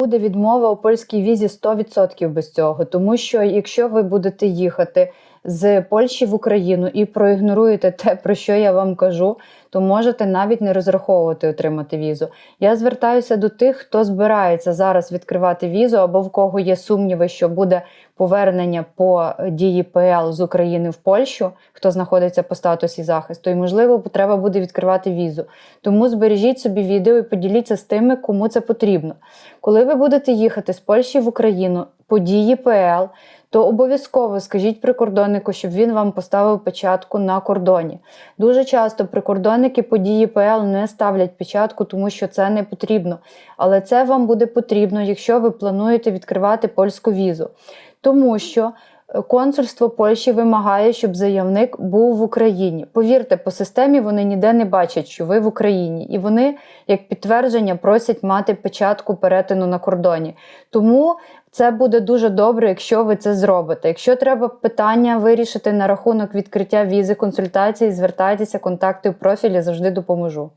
Буде відмова у польській візі 100% без цього, тому що якщо ви будете їхати з Польщі в Україну і проігноруєте те, про що я вам кажу, то можете навіть не розраховувати отримати візу. Я звертаюся до тих, хто збирається зараз відкривати візу, або в кого є сумніви, що буде повернення по дії ПЛ з України в Польщу, хто знаходиться по статусі захисту, і можливо треба буде відкривати візу. Тому збережіть собі відео і поділіться з тими, кому це потрібно. Коли ви будете їхати з Польщі в Україну по дії ПЛ, то обов'язково скажіть прикордоннику, щоб він вам поставив печатку на кордоні. Дуже часто прикордонники події ПЛ не ставлять печатку, тому що це не потрібно. Але це вам буде потрібно, якщо ви плануєте відкривати польську візу. Тому що консульство Польщі вимагає, щоб заявник був в Україні. Повірте, по системі вони ніде не бачать, що ви в Україні, і вони, як підтвердження, просять мати печатку перетину на кордоні. Тому це буде дуже добре, якщо ви це зробите. Якщо треба питання вирішити на рахунок відкриття візи консультації, звертайтеся, контакти в профілі завжди допоможу.